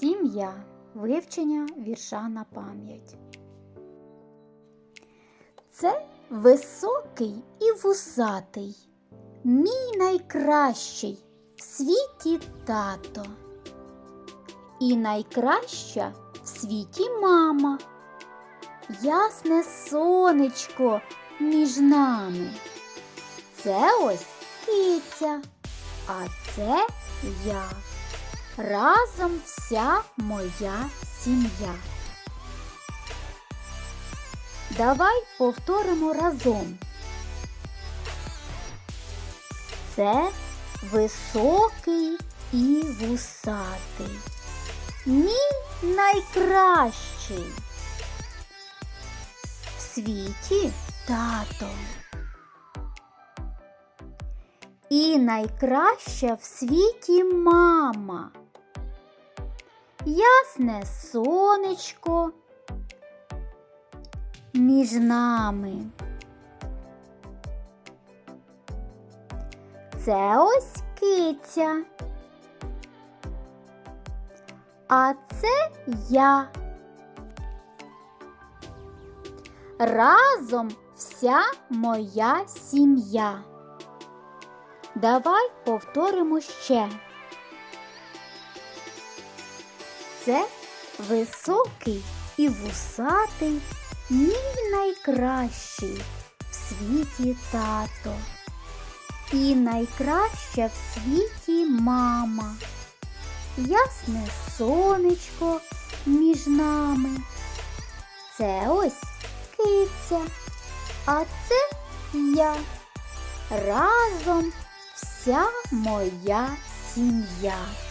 Сім'я. Вивчення вірша на пам'ять. Це високий і вусатий, мій найкращий в світі тато. І найкраща в світі мама. Ясне сонечко між нами. Це ось киця, а це я. Разом вся моя сім'я. Давай повторимо разом. Це високий і вусатий. Мій найкращий. В світі тато. І найкраща в світі мама. Ясне сонечко між нами. Це ось киця. А це я. Разом вся моя сім'я. Давай повторимо ще. Це високий і вусатий, мій найкращий в світі тато. І найкраща в світі мама. Ясне сонечко між нами. Це ось киця, а це я. Разом вся моя сім'я.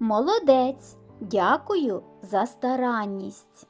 Молодець, дякую за старанність.